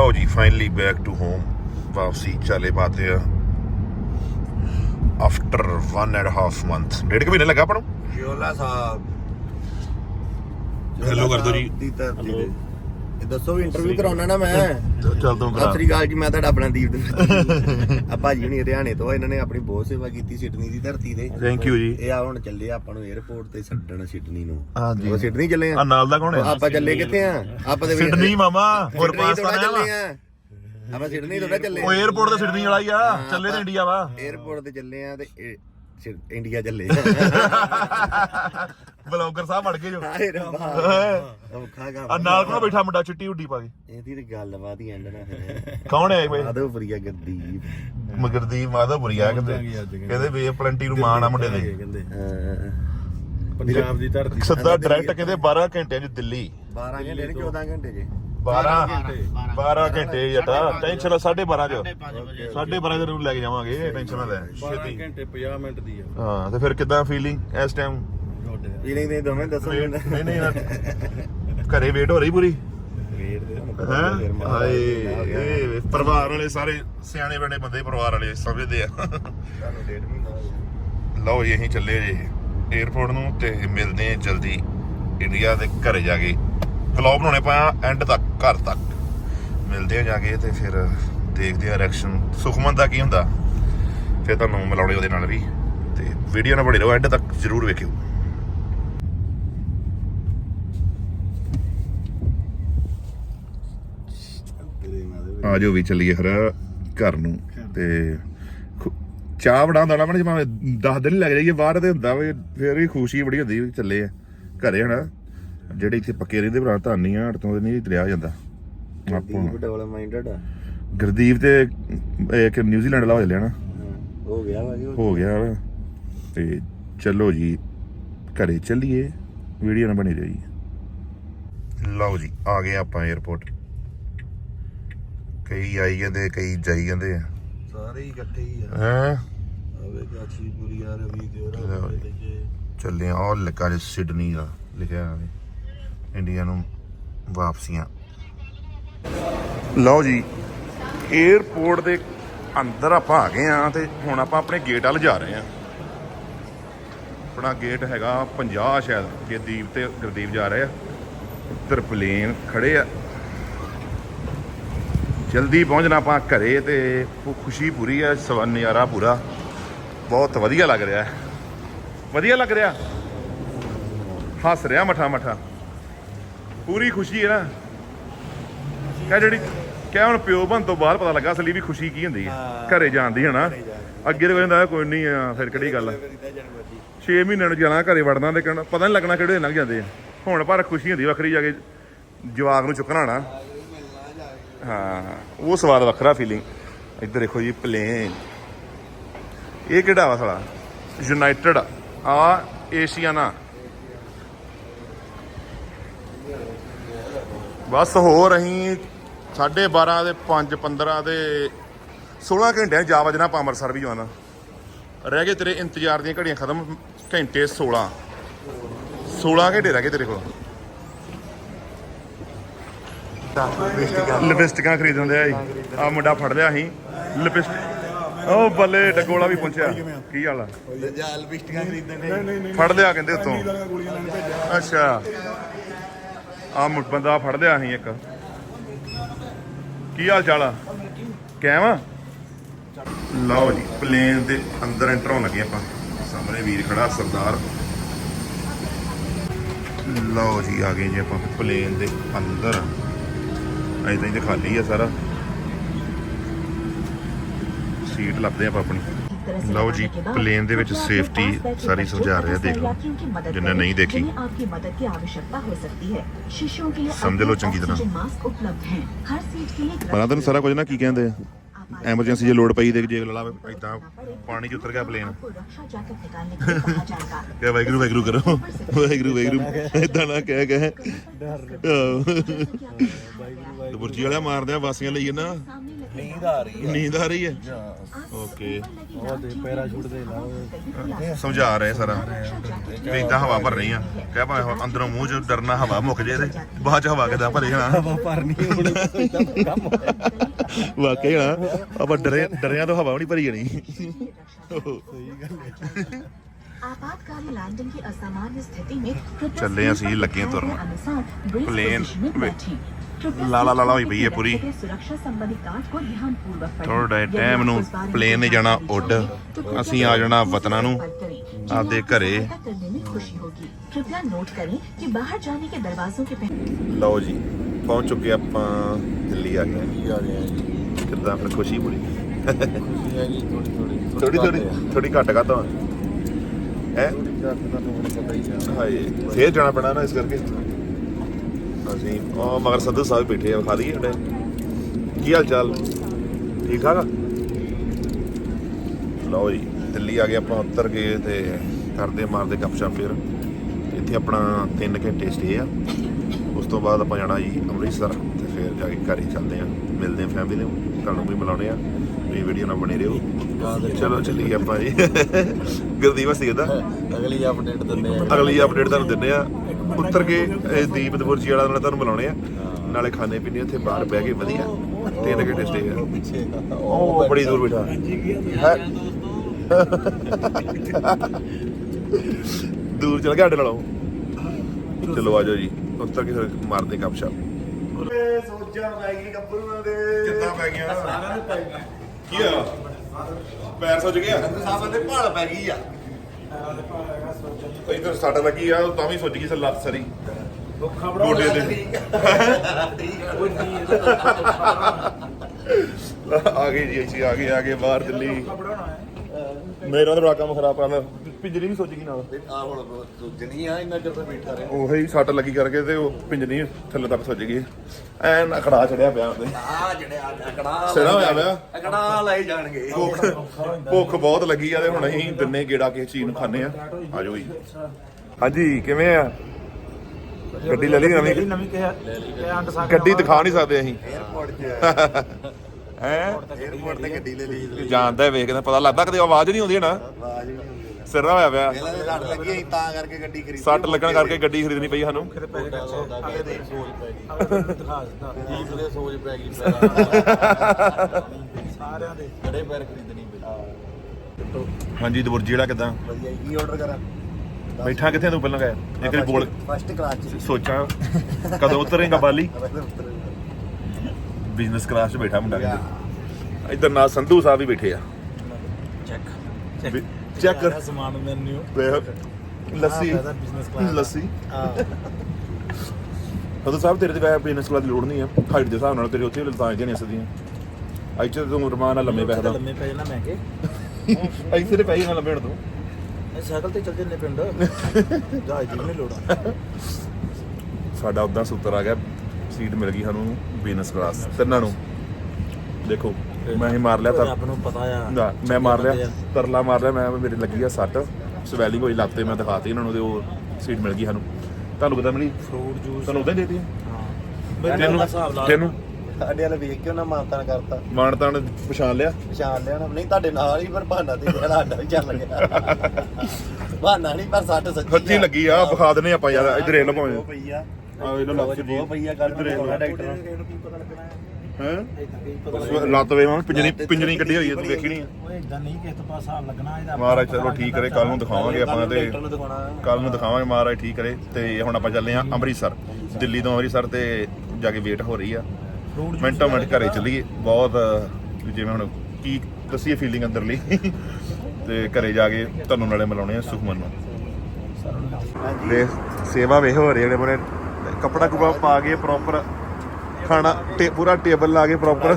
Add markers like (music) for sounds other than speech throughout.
ਲਓ ਜੀ finally back to home ਵਾਪਸੀ ਚਾਲੇ ਪਾਤੇ ਆ। ਆਫਟਰ 1 ਐਂਡ ਹਾਫ ਮੰਥ ਡੇਢ ਕੁ ਮਹੀਨੇ ਲੱਗਾ ਆਪਾਂ ਨੂੰ? ਜੋਲਾ ਸਾਹਿਬ। Hello ਕਰ ਦਿਓ ਜੀ। ਦੀ ਧਰਤੀ ਤੇ। ਇਹ ਦੱਸੋ ਵੀ ਇੰਟਰਵਿਊ ਕਰਾਉਣਾ ਨਾ ਮੈਂ। ਚੱਲ ਤੂੰ ਕਰਾ। ਸਤਿ ਸ੍ਰੀ ਅਕਾਲ ਮੈਂ ਤੁਹਾਡਾ ਆਪਣਾ ਦੀਪ ਦਿਨ ਆ ਭਾਜੀ ਹੁਣੀ ਹਰਿਆਣੇ ਤੋਂ ਇਹਨਾਂ ਨੇ ਆਪਣੀ ਬਹੁਤ ਸੇਵਾ ਕੀਤੀ ਸਿਡਨੀ ਦੀ ਧਰਤੀ ਤੇ। ਥੈਂਕ ਯੂ ਜੀ। ਇਹ ਆ ਹੁਣ ਚੱਲੇ ਆਪਾਂ ਨੂੰ 에ਅਰਪੋਰਟ ਤੇ ਛੱਡਣ ਸਿਡਨੀ ਨੂੰ। ਹਾਂਜੀ। ਉਹ ਸਿਡਨੀ ਚੱਲੇ ਆ? ਆ ਨਾਲ ਦਾ ਕੌਣ ਹੈ? ਆਪਾਂ ਚੱਲੇ ਕਿੱਥੇ ਆ? ਆਪਾਂ ਤੇ ਸਿਡਨੀ ਮਾਮਾ ਹੋਰ ਪਾਕਿਸਤਾਨ ਆਇਆ ਵਾ ਆ। ਆਪਾਂ ਸਿਡਨੀ ਥੋੜਾ ਚੱਲੇ ਉਹ 에어ਪੋਰਟ ਤੇ ਸਿਡਨੀ ਵਾਲਾ ਹੀ ਆ। ਚੱਲੇ ਤੇ ਇੰਡੀਆ ਵਾ। 에ਅਰਪੋਰਟ ਤੇ ਚੱਲੇ ਆ ਤੇ ਇੰਡੀਆ ਚੱਲੇ ਆ। (laughs) ਬਲੌਗਰ ਸਾਹਿਬ ਵੜ ਗਏ ਜੋ। ਹਾਏ ਰੱਬਾ। ਔਖਾ ਕੰਮ ਆ ਨਾਲ ਕੋਣ ਬੈਠਾ ਮੁੰਡਾ ਚਿੱਟੀ ਉੱਡੀ ਪਾ ਕੇ। ਇਹਦੀ ਤੇ ਗੱਲਬਾਤ ਹੀ ਐਂਡ ਨਾ ਫਿਰ ਕੌਣ ਹੈ ਬਈ? ਆਦੋਪੁਰੀਆ ਗਰਦੀਪ। ਮਗਰਦੀਪ ਮਾਧੋਪੁਰੀ ਆ ਕਹਿੰਦੇ। ਕਹਿੰਦੇ? ਵੇ ਪਲੰਟੀ ਨੂੰ ਮਾਣ ਆ ਮੁੰਡੇ ਦੇ। ਕਹਿੰਦੇ। ਪੰਜਾਬ ਦੀ ਧਰਤੀ ਸਿੱਧਾ ਡਾਇਰੈਕਟ ਕਹਿੰਦੇ 12 ਘੰਟਿਆਂ ਚ ਦਿੱਲੀ। 12 ਘੰਟੇ ਨਹੀਂ 14 ਘੰਟੇ ਜੇ। 12 12 ਘੰਟੇ। ਜਟਾ ਟੈਨਸ਼ਨ 12:30 ਚ। 12:30 ਨੂੰ ਲੈ ਕੇ ਜਾਵਾਂਗੇ ਟੈਨਸ਼ਨ ਨਾ ਲੈ। 12 ਛੇਤੀ ਘੰਟੇ 50 ਮਿੰਟ ਦੀ ਆ। ਹਾਂ ਤੇ ਫਿਰ ਕਿਦਾਂ ਫੀਲਿੰਗ ਇਸ ਟਾਈਮ ਤੁਹਾਡੇ ਫੀਲਿੰਗ ਦੇ ਦੋਵੇਂ ਦੱਸੋ ਨਹੀਂ ਨਹੀਂ ਨਾ- ਘਰੇ ਵੇਟ ਹੋ ਰਹੀ ਪੂਰੀ? ਵੇਟ ਦੇ ਹੈ? ਹਾਏ ਇਹ ਪਰਿਵਾਰ ਵਾਲੇ ਸਾਰੇ ਸਿਆਣੇ ਬਣੇ ਬੰਦੇ ਪਰਿਵਾਰ ਵਾਲੇ ਸਮਝਦੇ ਆ। ਤੁਹਾਨੂੰ ਡੇਢ ਮਹੀਨਾ ਹੋ ਗਿਆ। ਲਓ ਜੀ ਅਸੀਂ ਚੱਲੇ ਜੀ 에어ਪੋਰਟ ਨੂੰ ਤੇ ਮਿਲਦੇ ਹਾਂ ਜਲਦੀ ਇੰਡੀਆ ਦੇ ਘਰੇ ਜਾ ਕੇ। ਵਲੌਗ ਬਣਾਉਣੇ ਪਾਇਆ ਐਂਡ ਤੱਕ ਘਰ ਤੱਕ। ਮਿਲਦੇ ਆ ਜਾ ਕੇ ਤੇ ਫਿਰ ਦੇਖਦੇ ਆ ਰਿਐਕਸ਼ਨ ਸੁਖਮਨ ਦਾ ਕੀ ਹੁੰਦਾ? ਫਿਰ ਤੁਹਾਨੂੰ ਮਿਲਾਉਣੇ ਉਹਦੇ ਨਾਲ ਵੀ। ਤੇ ਵੀਡੀਓ ਨਾਲ ਬਣੇ ਰਹੋ ਐਂਡ ਤੱਕ ਜ਼ਰੂਰ ਵੇਖਿਓ। ਆ ਜਾਓ ਵੀ ਚੱਲੀਏ ਫਿਰ ਘਰ ਨੂੰ ਤੇ ਚਾਹ ਬਣਾਉਂਦਾ ਨਾ ਮਨ ਜਿਵੇਂ 10 ਦਿਨ ਲੱਗ ਜਾਈਏ ਬਾਹਰ ਤੇ ਹੁੰਦਾ ਵੀ ਫਿਰ ਵੀ ਖੁਸ਼ੀ ਬੜੀ ਹੁੰਦੀ ਵੀ ਚੱਲੇ ਆ ਘਰੇ ਹਨਾ? ਜਿਹੜੇ ਇੱਥੇ ਪੱਕੇ ਰਹਿੰਦੇ ਭਰਾ ਧਾਨੀ ਆ ਹਟੋਂ ਦੇ ਨਹੀਂ ਦਰਿਆ ਜਾਂਦਾ। ਆਪਾਂ ਡਬਲ ਮਾਈਂਡਡ ਆ। ਗੁਰਦੀਪ ਤੇ ਇੱਕ ਨਿਊਜ਼ੀਲੈਂਡ ਲਾ ਹੋ ਚੱਲਿਆ ਨਾ। ਹਾਂ, ਗਿਆ ਵਾ ਜੀ ਉਹ। ਹੋ ਗਿਆ ਵਾ। ਤੇ ਚਲੋ ਜੀ ਘਰੇ ਚੱਲੀਏ ਵੀਡੀਓ ਨਾ ਬਣੀ ਰਹੀ ਲਓ ਜੀ ਆ ਗਏ ਆਪਾਂ 에어ਪੋਰਟ ਕਈ ਆਈ ਜਾਂਦੇ ਕਈ ਜਾਈ ਜਾਂਦੇ ਆ। ਸਾਰੇ ਹੀ ਇਕੱਠੇ ਹੀ ਆ। ਹੈ? ਆਵੇ ਗਾਚੀ ਪੂਰੀ ਆ ਰਵੀ ਦੇ ਲਓ ਜੀ। ਜੇ ਚੱਲੇ ਆ ਉਹ ਲਿਖਾ ਜੀ ਸਿਡਨੀ ਦਾ ਲਿਖਿਆ ਹੋਇਆ ਇੰਡੀਆ ਨੂੰ ਵਾਪਸੀਆਂ। ਲਓ ਜੀ 에어ਪੋਰਟ ਦੇ ਅੰਦਰ ਆਪਾਂ ਆ ਗਏ ਆ ਤੇ ਹੁਣ ਆਪਾਂ ਆਪਣੇ ਗੇਟ ਵੱਲ ਜਾ ਰਹੇ ਆ ਆਪਣਾ ਗੇਟ ਹੈਗਾ 50 ਸ਼ਾਇਦ ਗੁਰਦੀਪ ਤੇ ਗੁਰਦੀਪ ਜਾ ਰਹੇ ਆ। ਉੱਧਰ ਪਲੇਨ ਖੜੇ ਆ। ਜਲਦੀ ਪਹੁੰਚਣਾ ਆਪਾਂ ਘਰੇ ਤੇ ਖੁਸ਼ੀ ਪੂਰੀ ਆ ਸਵਾ ਨਜ਼ਾਰਾ ਪੂਰਾ। ਬਹੁਤ ਵਧੀਆ ਲੱਗ ਰਿਹਾ। ਹੈ ਵਧੀਆ ਲੱਗ ਰਿਹਾ। ਹੱਸ ਰਿਹਾ ਮਠਾ ਮਠਾ। ਪੂਰੀ ਖੁਸ਼ੀ ਹੈ ਨਾ। ਕਹ ਜਿਹੜੀ ਕਹਿ ਹੁਣ ਪਿਓ ਬਣ ਤੋਂ ਬਾਅਦ ਪਤਾ ਲੱਗਾ ਅਸਲੀ ਵੀ ਖੁਸ਼ੀ ਕੀ ਹੁੰਦੀ ਹੈ। ਘਰੇ ਜਾਣ ਦੀ ਹੈ ਨਾ। ਅੱਗੇ ਤਾਂ ਕਹਿੰਦਾ ਕੋਈ ਨਹੀਂ ਆ ਫਿਰ ਕਿਹੜੀ ਗੱਲ ਆ। 6 ਮਹੀਨਿਆਂ ਨੂੰ ਜਾਣਾ ਘਰੇ ਵੜਨਾ ਤੇ ਪਤਾ ਨਹੀਂ ਲੱਗਣਾ ਕਿਹੜੇ ਲੰਘ ਜਾਂਦੇ ਆ। ਹੁਣ ਪਰ ਖੁਸ਼ੀ ਹੁੰਦੀ ਵੱਖਰੀ ਜਾ ਕੇ ਜਵਾਕ ਨੂੰ ਚੁੱਕਣਾ ਨਾ। ਹਾਂ, ਉਹ ਸਵਾਦ ਵੱਖਰਾ ਫੀਲਿੰਗ ਇੱਧਰ ਦੇਖੋ ਜੀ ਪਲੇਨ ਇਹ ਕਿਹੜਾ ਵਾ ਸਾਲਾ? ਯੂਨਾਈਟਿਡ ਆ। ਏਸ਼ੀਆਨਾ ਬਸ ਹੋਰ ਅਸੀਂ 12:30 ਦੇ 5 15 ਦੇ 16 ਘੰਟਿਆਂ 'ਚ ਜਾ ਵਜਣਾ ਆਪਾਂ ਅੰਮ੍ਰਿਤਸਰ ਵੀ ਜਾਣਾ ਰਹਿ ਗਏ ਤੇਰੇ ਇੰਤਜ਼ਾਰ ਦੀਆਂ ਘੜੀਆਂ ਖਤਮ, ਘੰਟੇ 16 16 ਘੰਟੇ ਰਹਿ ਗਏ ਤੇਰੇ ਕੋਲ। ਲਿਪਸਟਿਕਾਂ ਖਰੀਦਣ ਦੇ ਜੀ ਆ ਮੁੰਡਾ ਫੜ ਲਿਆ ਅਸੀਂ ਲਿਪਸਟਿਕ ਉਹ ਬੱਲੇ ਡਗੋਲਾ ਵੀ ਪਹੁੰਚਿਆ। ਕੀ ਹਾਲ ਆ? ਜਾਲ ਬਿਸਟੀਆਂ ਖਰੀਦਣ ਨੇ ਫੜ ਲਿਆ ਕਹਿੰਦੇ ਉੱਤੋਂ। ਅੱਛਾ। ਆ ਮੁੰਡ ਬੰਦਾ ਫੜ ਲਿਆ ਅਸੀਂ ਇੱਕ। ਕੀ ਹਾਲ ਚਾਲ ਆ? ਕਿਵੇਂ ਲਓ ਜੀ, ਪਲੇਨ ਦੇ ਅੰਦਰ ਐਂਟਰ ਹੋਣ ਲੱਗੇ ਆਪਾਂ। ਸਾਹਮਣੇ ਵੀਰ ਖੜਾ, ਸਰਦਾਰ। ਲਓ ਜੀ, ਆ ਗਏ ਜੀ ਆਪਾਂ ਪਲੇਨ ਦੇ ਅੰਦਰ। ਐਦਾਂ ਹੀ ਤੇ ਖਾਲੀ ਆ ਸਾਰਾ। ਸੀਟ ਲੱਭਦੇ ਆਪਾਂ ਆਪਣੀ। ਲਓ ਜੀ ਪਲੇਨ ਦੇ ਵਿੱਚ ਸੇਫਟੀ ਸਾਰੀ ਸਮਝਾ ਰਿਹਾ ਦੇਖ ਲਓ। ਜਿੰਨਾ ਨਹੀਂ ਦੇਖੀ। ਸਮਝ ਲਓ ਚੰਗੀ ਤਰ੍ਹਾਂ। ਮਾਸਕ ਉਪਲਬਧ ਸਾਰਾ ਕੁਝ ਨਾ ਕੀ ਕਹਿੰਦੇ ਆ? ਐਮਰਜੈਂਸੀ ਜੇ ਲੋਡ ਪਈ ਦੇ ਜੇ ਲਲਾ ਇਦਾਂ ਪਾਣੀ ਚ ਉਤਰ ਗਿਆ ਪਲੇਨ ਕਿ ਵੈਗਰੂ ਵੈਗਰੂ ਕਰੋ। ਵੈਗਰੂ ਵੈਗਰੂ ਇਦਾਂ ਨਾ ਕਹਿ ਕਹਿ। ਤੇ ਬੁਰਜੀ ਵਾਲਿਆ ਮਾਰਦੇ ਆ ਵਾਸੀਆਂ ਲਈ ਨਾ ਨੀਂਦ ਆ ਰਹੀ ਨੀਂਦ ਆ ਰਹੀ ਹੈ ਓਕੇ ਉਹ ਤੇ ਪੈਰਾਸ਼ੂਟ ਦੇ ਲਾਓ ਸਮਝਾ ਰਹੇ ਸਾਰਾ ਵੀ ਇਦਾਂ ਹਵਾ ਭਰ ਰਹੀ ਆ ਕਹਿ ਭਾਵੇਂ ਅੰਦਰੋਂ ਮੂੰਹ ਚ ਡਰਨਾ ਹਵਾ ਮੁੱਕ ਜੇ ਤੇ ਬਾਅਦ ਚ ਹਵਾ ਕਿਦਾਂ ਭਰੇ ਜਾਣਾ ਹਵਾ ਭਰਨੀ ਹੁਣ ਕੰਮ ਹੋਇਆ ਵਾਕਈ ਨਾ ਆਪਾਂ ਡਰੇ ਡਰਿਆਂ ਤੋਂ ਹਵਾ ਵੀ ਨਹੀਂ ਭਰੀ ਜਾਣੀ आपातकालीन लैंडिंग की असामान्य स्थिति में कृपया ਚੱਲੇ सीट ਅਸੀਂ पर ਲੱਗੇ दिखाए ਤੁਰਨ। गए अनुसार brace प्लेन position में में बैठें। कृपया लाला लाला हुई सीट पई है के पूरी। दरवाजे पे सुरक्षा संबंधी कांच को ध्यानपूर्वक पढ़ें। ਥੋੜਾ यदि ਟਾਈਮ आप ਨੂੰ इस बारे में ਪਲੇਨ ਨੇ कोई ਜਾਣਾ जानकारी ਉੱਡ चाहें, तो कृपया ਅਸੀਂ ਆ ਜਾਣਾ ਵਤਨਾਂ ਨੂੰ संपर्क करें, जिन्हें ਆਪਦੇ आपकी ਘਰੇ सहायता करने में खुशी होगी कृपया नोट करें कि बाहर जाने के दरवाजों के पहले ਲਓ ਜੀ ਪਹੁੰਚ ਚੁੱਕੇ ਆਪਾਂ ਦਿੱਲੀ ਆ ਗਏ ਕੀ ਆ ਗਿਆ ਜੀ ਕਿੱਦਾਂ ਫਿਰ ਖੁਸ਼ੀ ਪੂਰੀ ਖੁਸ਼ੀ ਹੈ ਜੀ ਥੋੜੀ ਥੋੜੀ ਥੋੜੀ ਥੋੜੀ ਥੋੜੀ ਘੱਟ ਘੱਟ ਹੈ ਥੋੜੀ ਘੱਟ ਦਾ ਤੁਹਾਨੂੰ ਪਤਾ ਹੀ ਆ ਹਾਏ ਫੇਰ ਜਾਣਾ ਪੈਣਾ ਨਾ ਇਸ ਕਰਕੇ ਅਸੀਂ। ਉਹ ਮਗਰ ਸੰਧੂ ਸਾਹਿਬ ਬੈਠੇ ਆ ਖਾ ਲਈਏ ਸਾਡੇ ਕੀ ਹਾਲ ਚਾਲ? ਠੀਕ ਠਾਕ ਆ? ਲਓ ਜੀ ਦਿੱਲੀ ਆ ਗਏ ਆਪਾਂ ਉੱਤਰ ਗਏ ਤੇ ਕਰਦੇ ਮਾਰਦੇ ਗੱਪਸ਼ਪ ਫਿਰ। ਇੱਥੇ ਆਪਣਾ 3 ਘੰਟੇ ਸਟੇ ਆ। ਉਸ ਤੋਂ ਬਾਅਦ ਆਪਾਂ ਜਾਣਾ ਜੀ ਅੰਮ੍ਰਿਤਸਰ ਤੇ ਫਿਰ ਜਾ ਕੇ ਘਰੇ ਚੱਲਦੇ ਆ। ਮਿਲਦੇ ਆ ਫੈਮਿਲੀ ਨੂੰ ਤੁਹਾਨੂੰ ਵੀ ਮਿਲਾਉਣੇ ਆ। ਇਹ ਵੀਡੀਓ ਨਾਲ ਬਣੇ ਰਹੋ। ਚਲੋ ਚੱਲੀਏ ਆਪਾਂ ਜੀ। ਗੁਰਦੀਪ ਸਿੰਘ ਦਾ ਅਗਲੀ ਅਪਡੇਟ ਦਿੰਦੇ ਆ। ਅਗਲੀ ਅਪਡੇਟ ਤੁਹਾਨੂੰ ਦਿੰਦੇ ਆ। ਉੱਤਰ ਕੇ ਇਹ ਦੀਪ ਦਬੁਰਜੀ ਵਾਲਾ ਨਾਲ ਤੁਹਾਨੂੰ ਬੁਲਾਉਣੇ ਆ। ਨਾਲੇ ਖਾਣੇ ਪੀਣੇ ਉੱਥੇ ਬਾਹਰ ਬਹਿ ਕੇ ਵਧੀਆ। ਤਿੰਨ ਘੰਟੇ ਸਟੇ ਆ। ਪਿੱਛੇ ਉਹ ਬੜੀ ਦੂਰ ਬੈਠਾ। ਹੈ। ਦੂਰ ਚਲ ਗਿਆ ਸਾਡੇ ਨਾਲੋਂ। ਚਲੋ ਆਜੋ ਜੀ। ਉੱਤਰ ਕੇ ਫਿਰ ਮਾਰਦੇ ਕੱਪ ਸ਼ਾਪ ਸੋਚਾਂ ਪੈ ਗਈ ਗੱਭਰੂਆਂ ਦੇ ਕਿੱਦਾਂ ਪੈ ਗਿਆ ਸਾਰਿਆਂ ਪੈ ਗਈ ਕੀ ਆ ਪੈਰ ਸੁੱਜ ਗਿਆ? ਸਾਰਿਆਂ ਦੇ ਭਾਲ ਪੈ ਗਈ ਆ। ਇਧਰ ਸੱਟ ਲੱਗੀ ਆ? ਤਾਂ ਵੀ ਸੁੱਜ ਗਈ ਸੀ ਲੱਤ ਸਰੀ ਗੋਡੇ ਦੇ ਆ ਗਏ ਜੀ ਅਸੀਂ ਆ ਗਏ ਆ ਗਏ ਬਾਹਰ ਦਿੱਲੀ। ਮੇਰਾ ਤਾਂ ਬੜਾ ਕੰਮ ਖਰਾਬ ਕਰ ਪਿੰਜਰੀ ਵੀ ਸੁੱਜ ਗਈ ਨਾਲ। ਆ ਹੁਣ ਜਣੀ ਆ ਇੰਨਾ ਚਿਰ ਤਾਂ ਬੈਠਾ ਰਿਹਾ। ਉਹੀ ਸੱਟ ਲੱਗੀ ਕਰਕੇ ਤੇ ਉਹ ਪਿੰਜਰੀ ਥੱਲੇ ਤੱਕ ਸੁੱਜ ਗਈ। ਐਨ ਅਕੜਾ ਚੜਿਆ ਪਿਆ ਉਹਦੇ। ਆ ਜੜਿਆ ਅਕੜਾ ਸਿਰਾ ਹੋਇਆ ਪਿਆ। ਅਕੜਾ ਲਾਏ ਜਾਣਗੇ। ਭੁੱਖ ਬਹੁਤ ਲੱਗੀ ਆ ਤੇ ਹੁਣ ਅਸੀਂ ਦਿਨੇ ਗੇੜਾ ਕਿਸੇ ਚੀਜ਼ ਖਾਣੇ ਆ। ਆਜੋ ਜੀ। ਹਾਂਜੀ ਕਿਵੇਂ ਆ? ਗੱਡੀ ਲੈ ਲਈ ਨਵੀਂ? ਨਵੀਂ ਕਿਹਾ ਗੱਡੀ ਦਿਖਾ ਨਹੀਂ ਸਕਦੇ ਅਸੀਂ। 에어ਪੋਰਟ 'ਚ। ਹੈ? 에어ਪੋਰਟ ਤੇ ਗੱਡੀ ਲੈ ਲਈ। ਜਾਂਦਾ ਵੇਖਦਾ ਪਤਾ ਲੱਗਦਾ ਕਦੇ ਆਵਾਜ਼ ਨਹੀਂ ਆਉਂਦੀ ਨਾ। ਆਵਾਜ਼ ਨਹੀਂ ਸਿਰਾ ਹੋਇਆ ਪਿਆ। ਪਹਿਲਾਂ ਸੱਟ ਲੱਗੀ ਅਸੀਂ ਤਾਂ ਕਰਕੇ ਗੱਡੀ ਖਰੀਦੀ। ਸੱਟ ਲੱਗਣ ਕਰਕੇ ਗੱਡੀ ਖਰੀਦਣੀ ਪਈ ਸਾਨੂੰ। ਪੈਸੇ ਖਰਚੇ ਅਗੇ ਸੋਚ ਪੈ ਗਈ। ਅਗਲੇ ਦਿਨ ਦਿਖਾ ਦਿੰਦਾ। ਜੀਪ ਦੇ ਸੋਚ ਪੈ ਗਈ। ਪੈਰਾਂ ਸਾਰਿਆਂ ਦੇ। ਖੜੇ ਪੈਰ ਖਰੀਦਣੀ ਪਈ ਹਾਂਜੀ ਦਬੁਰਜੀ ਜਿਹੜਾ ਕਿਦਾਂ? ਵਧੀਆ ਕੀ ਆਰਡਰ ਕਰਾਂ? ਬੈਠਾ ਕਿੱਥੇ ਤੂੰ ਪਹਿਲਾਂ ਗਿਆ ਇੱਕ ਵਾਰੀ ਬੋਲ। ਫਸਟ ਕਲਾਸ 'ਚ ਸੋਚਾਂ। ਕਦੋਂ ਉਤਰੇਗਾ ਬਾਲੀ? ਬਿਜ਼ਨਸ ਕਲਾਸ 'ਚ ਬੈਠਾ ਮੁੰਡਾ ਇੱਧਰ ਨਾਲ ਸੰਧੂ ਸਾਹਿਬ ਵੀ ਬੈਠੇ ਆ। ਚੈੱਕ। ਚੈੱਕ। ਕਰ। ਸਮਾਨ ਮੈਨੂ ਵੇਖ ਲੱਸੀ। ਲੱਸੀ। ਹਾਂ। ਸੰਧੂ ਸਾਹਿਬ ਤੇਰੇ ਤੇ ਵੈਸੇ ਬਿਜ਼ਨਸ ਕਲਾਸ ਦੀ ਲੋੜ ਨਹੀਂ ਆ। ਹਾਈਟ ਦੇ ਹਿਸਾਬ ਨਾਲ ਤੇਰੇ ਉੱਥੇ ਲਤਾਂ ਜਿਹੜੀਆਂ ਸਦੀਆਂ। ਇੱਥੇ ਤੂੰ ਰਮਾਨ ਨਾਲ ਲੰਮੇ ਪੈਸਾ ਲੰਮੇ ਪੈ ਜਾਣਾ ਮੈਂ ਕਿ (laughs) ਇੱਥੇ ਤੇ ਪੈਸੇ ਨਾਲ ਲੰਮੇ ਹਣ ਤੂੰ। ਸਾਈਕਲ ਤੇ ਚੱਲ ਜੰਨੇ ਪਿੰਡ। (laughs) ਜਹਾਜ਼ ਦੀ ਨਹੀਂ ਲੋੜ ਸਾਡਾ ਉਦਾਂ ਸੂਤਰ ਆ ਗਿਆ ਸੀਟ ਮਿਲ ਗਈ ਸਾਨੂੰ ਬਿਜ਼ਨਸ ਕਲਾਸ ਤਿੰਨਾਂ ਨੂੰ। ਦੇਖੋ ਮੈਂ ਹੀ ਮਾਰ ਲਿਆ ਤਾਂ ਰੱਬ ਨੂੰ ਪਤਾ ਆ। ਨਾ, ਮੈਂ ਮਾਰ ਲਿਆ। ਤਰਲਾ ਮਾਰ ਲਿਆ ਮੈਂ ਮੇਰੇ ਲੱਗੀ ਆ ਸੱਟ। ਸਵੈਲਿੰਗ ਹੋਈ ਲੱਤ ਤੇ ਮੈਂ ਦਿਖਾਤੀ ਇਹਨਾਂ ਨੂੰ ਤੇ ਉਹ ਸੀਟ ਮਿਲ ਗਈ ਸਾਨੂੰ। ਤੁਹਾਨੂੰ ਕਿਦਾਂ ਮਿਲੀ ਫਰੂਟ ਜੂਸ। ਤੁਹਾਨੂੰ ਉਦਾਂ ਹੀ ਦੇਤੀ ਹਾਂ। ਤੈਨੂੰ ਹਿਸਾਬ ਲਾ ਤੈਨੂੰ? ਸਾਡੇ ਵਾਲੇ ਵੇਖ ਕੇ ਉਹਨਾਂ ਮਾਨਤਾਨ ਕਰਤਾ। ਮਾਣ ਤਾਣ ਪਛਾਣ ਲਿਆ? ਪਛਾਣ ਲਿਆ ਨਾ। ਨਹੀਂ ਤੁਹਾਡੇ ਨਾਲ ਹੀ ਪਰ ਬਹਾਨਾ ਤੇ ਜਿਹੜਾ ਸਾਡਾ ਵੀ ਚੱਲ ਗਿਆ। ਬਹਾਨਾ ਨਹੀਂ ਪਰ ਸੱਟ ਸੱਚੀ ਸੱਚੀ ਲੱਗੀ ਆ ਵਿਖਾ ਦਨੇ ਆਪਾਂ ਯਾਰ ਇੱਧਰ ਇਹ ਉਹ ਲਵਾਉਂ ਪਈ ਆ। ਆ ਇਹਨਾਂ ਜੀ ਬਹੁਤ ਪਈ ਆ ਕੱਲ ਨੂੰ। ਡਾਕਟਰ ਨੂੰ ਕੀ ਪਤਾ ਲੱਗਣਾ। ਹੈ ਹੈ? ਲੱਤ ਵੇ ਮਾਂ ਪਿੰਜਣੀ ਪਿੰਜਣੀ ਕੱਢੀ ਹੋਈ ਹੈ ਤੂੰ ਵੇਖੀ ਨਹੀਂ ਓਏ ਇਦਾਂ ਨਹੀਂ ਕਿਸ ਪਾਸ ਹਿਸਾਬ ਲੱਗਣਾ ਇਹਦਾ। ਮਹਾਰਾਜ ਚਲੋ ਠੀਕ ਕਰੇ ਕੱਲ ਨੂੰ ਦਿਖਾਵਾਂਗੇ ਆਪਾਂ ਤੇ ਕੱਲ ਨੂੰ ਦਿਖਾਵਾਂਗੇ ਮਹਾਰਾਜ ਠੀਕ ਕਰੇ। ਤੇ ਹੁਣ ਆਪਾਂ ਚੱਲੇ ਆ ਅੰਮ੍ਰਿਤਸਰ। ਦਿੱਲੀ ਤੋਂ ਅੰਮ੍ਰਿਤਸਰ ਤੇ ਜਾ ਕੇ ਵੇਟ ਹੋ ਰਹੀ ਆ। ਮਿੰਟੋ ਮਿੰਟ ਘਰੇ ਚੱਲੀਏ। ਬਹੁਤ ਜਿਵੇਂ ਹੁਣ ਕੀ ਦੱਸੀਏ ਫੀਲਿੰਗ ਅੰਦਰਲੀ। ਤੇ ਘਰੇ ਜਾ ਕੇ ਤੁਹਾਨੂੰ ਨਾਲੇ ਮਿਲਾਉਣੇ ਆ ਸੁਖਮਨ ਨੂੰ। ਸੇਵਾ ਵੇ ਹੋ ਰਹੀ ਹੈ ਬੜੇ ਕਪੜਾ ਕੁਪੜਾ ਪਾ ਕੇ ਪ੍ਰੋਪਰ ਖਾਣਾ ਟੇ ਪੂਰਾ ਟੇਬਲ ਲਾ ਕੇ ਪ੍ਰੋਪਰ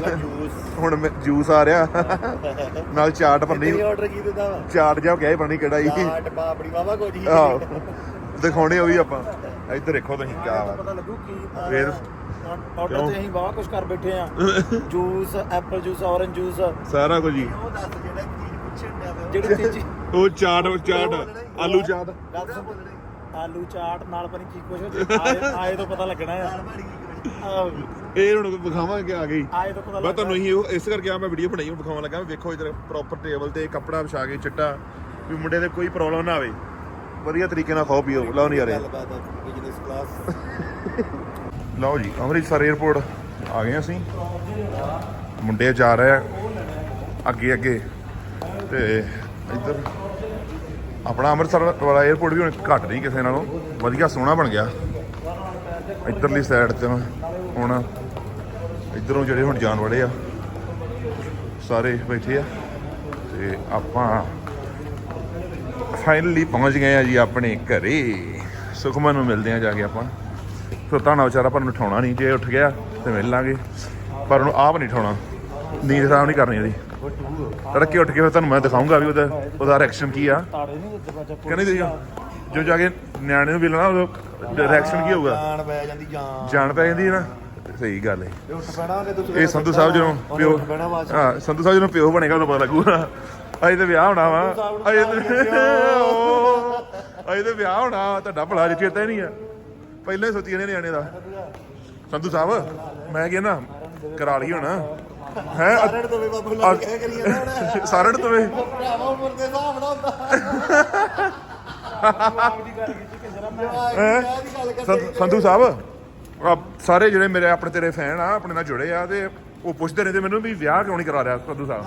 ਹੁਣ ਮੈਂ- ਜੂਸ ਆ ਰਿਹਾ। (laughs) ਨਾਲ ਚਾਟ ਪੰਨੀ ਕਿੰਨੀ ਆਰਡਰ ਕੀ ਦਿੱਤਾ ਵਾ ਚਾਟ ਜਿਹਾ ਕਿਹਾ ਪੰਨੀ ਕਿਹੜਾ ਹੀ ਚਾਟ ਪਾਪੜੀ ਵਾਵਾ ਕੁਝ ਹੀ। ਆਹੋ। ਦਿਖਾਉਣੇ ਉਹ ਵੀ ਆਪਾਂ। ਇੱਧਰ ਦੇਖੋ ਤੁਸੀਂ ਕਿਆ ਵਾ। ਪਤਾ ਲੱਗੂ ਕੀ ਫੇਰ ਆਰਡਰ ਤੇ ਅਸੀਂ ਬਹੁਤ ਕੁਝ ਕਰ ਬੈਠੇ ਆ। (laughs) Juice apple juice orange juice. ਸਾਰਾ ਕੁਝ ਜੀ ਉਹ ਦੱਸ ਜਿਹੜਾ ਚੀਜ਼ ਪੁੱਛਣ (laughs) ਜਿਹੜੀ ਉਹ ਚਾਟ ਚਾਟ ਆਲੂ ਚਾਟ। ਆਲੂ ਚਾਟ ਨਾਲ ਪਨੀ ਕੀ ਕੁਝ ਆਏ ਆਏ ਤੋਂ ਪਤਾ ਲੱਗਣਾ ਆ। ਆਹ, ਇਹ ਹੁਣ ਵਿਖਾਵਾਂਗੇ ਆ ਗਈ। ਆਏ ਤੋਂ ਪਤਾ ਮੈਂ ਤੁਹਾਨੂੰ ਇਹੀ ਉਹ ਇਸ ਕਰਕੇ ਆ ਮੈਂ ਵੀਡੀਓ ਬਣਾਈ ਹੁਣ ਵਿਖਾਉਣ ਲੱਗਾ ਵੀ ਵੇਖੋ ਇਧਰ ਪ੍ਰੋਪਰ ਟੇਬਲ ਤੇ ਕੱਪੜਾ ਵਿਛਾ ਕੇ ਚਿੱਟਾ ਵੀ ਮੁੰਡੇ ਦੇ ਕੋਈ ਪ੍ਰੋਬਲਮ ਨਾ ਆਵੇ। ਵਧੀਆ ਤਰੀਕੇ ਨਾਲ ਖਾਓ ਪੀਓ। ਲਓ ਨਹੀਂ ਯਾਰੇ ਗੱਲਬਾਤ ਬਿਜ਼ਨਸ ਕਲਾਸ ਲਓ ਜੀ ਅੰਮ੍ਰਿਤਸਰ 에ਅਰਪੋਰਟ ਆ ਗਏ ਅਸੀਂ। ਮੁੰਡੇ ਜਾ ਰਹੇ ਆ ਅੱਗੇ ਅੱਗੇ। ਤੇ ਇੱਧਰ ਆਪਣਾ ਅੰਮ੍ਰਿਤਸਰ ਵਾਲਾ 에ਅਰਪੋਰਟ ਵੀ ਹੁਣ ਘੱਟ ਨਹੀਂ ਕਿਸੇ ਨਾਲੋਂ। ਵਧੀਆ ਸੋਹਣਾ ਬਣ ਗਿਆ। ਇੱਧਰਲੀ ਸਾਈਡ ਤੇ ਹੁਣ ਇੱਧਰੋਂ ਜਿਹੜੇ ਹੁਣ ਜਾਣ ਵਾਲੇ ਆ ਸਾਰੇ ਬੈਠੇ ਆ ਤੇ ਆਪਾਂ ਫਾਈਨਲੀ ਪਹੁੰਚ ਗਏ ਆ ਜੀ ਆਪਣੇ ਘਰੇ। ਸੁਖਮਨ ਨੂੰ ਮਿਲਦੇ ਆ ਜਾ ਕੇ ਆਪਾਂ। ਸੁੱਤਾ ਨਾ ਵਿਚਾਰਾ ਪਰ ਨੂੰ ਉਠਾਉਣਾ ਨਹੀਂ ਜੇ ਉੱਠ ਗਿਆ ਤੇ ਮਿਲ ਲਾਂਗੇ। ਪਰ ਉਹਨੂੰ ਆਪ ਨਹੀਂ ਉਠਾਉਣਾ। ਨੀਂਦ ਖਰਾਬ ਨਹੀਂ ਕਰਨੀ ਉਹਦੀ। ਤੜਕੇ ਉੱਠ ਕੇ ਫਿਰ ਤੁਹਾਨੂੰ ਮੈਂ ਦਿਖਾਉਂਗਾ ਵੀ ਉਹਦਾ ਉਹਦਾ ਰਿਐਕਸ਼ਨ ਕੀ ਆ। ਕਹਿੰਦੇ ਦੇਖੋ ਜੋ ਜਾ ਕੇ ਨਿਆਣੇ ਨੂੰ ਮਿਲਣਾ ਉਹਦਾ ਰਿਐਕਸ਼ਨ ਕੀ ਹੋਊਗਾ? ਜਾਨ ਪੈ ਜਾਂਦੀ ਜਾਨ। ਜਾਣ ਪੈ ਜਾਂਦੀ ਹੈ ਨਾ? ਸਹੀ ਗੱਲ ਹੈ। ਇਹ ਉੱਠ ਪੈਣਾ ਉਹਨੇ ਤੂੰ ਇਹ ਸੰਧੂ ਸਾਹਿਬ ਜਦੋਂ ਪਿਓ। ਹਾਂ ਸੰਧੂ ਸਾਹਿਬ ਜਦੋਂ ਪਿਓ ਬਣੇਗਾ ਉਦੋਂ ਪਤਾ ਲੱਗੂਗਾ। ਅਜੇ ਤੇ ਵਿਆਹ ਹੋਣਾ ਵਾ। ਅਜੇ ਤੇ ਅਜੇ ਤੇ ਵਿਆਹ ਹੋਣਾ ਤੁਹਾਡਾ ਭਲਾ ਜੇ ਚੇਤਾ ਹੀ ਨਹੀਂ ਆ। ਪਹਿਲਾਂ ਹੀ ਸੋਚੀ ਨੇ ਨਿਆਣੇ ਦਾ। ਸੰਧੂ ਸਾਹਿਬ ਮੈਂ ਕਹਿੰਦਾ ਕਰਾ ਲਈ ਹੁਣ। ਹੈ? ਸਾਰਿਆਂ ਤੋਂ ਵੀ ਬਾਬੂ ਲੱਗ ਕਹਿ ਕਰੀਏ ਨਾ ਸਾਰੜ ਤਵੇ ਭਰਾਵਾ ਉਮਰ ਦੇ ਹਿਸਾਬ ਨਾਲ ਹੁੰਦਾ। ਕਰਦੇ ਸੰਧੂ ਸਾਹਿਬ ਆਹ ਸਾਰੇ ਜਿਹੜੇ ਮੇਰੇ ਆਪਣੇ ਤੇਰੇ ਫੈਨ ਆ ਆਪਣੇ ਨਾਲ ਜੁੜੇ ਆ ਤੇ ਉਹ ਪੁੱਛਦੇ ਰਹਿੰਦੇ ਮੈਨੂੰ ਵੀ ਵਿਆਹ ਕਿਉਂ ਨਹੀਂ ਕਰਾ ਰਿਹਾ ਸੰਧੂ ਸਾਹਿਬ?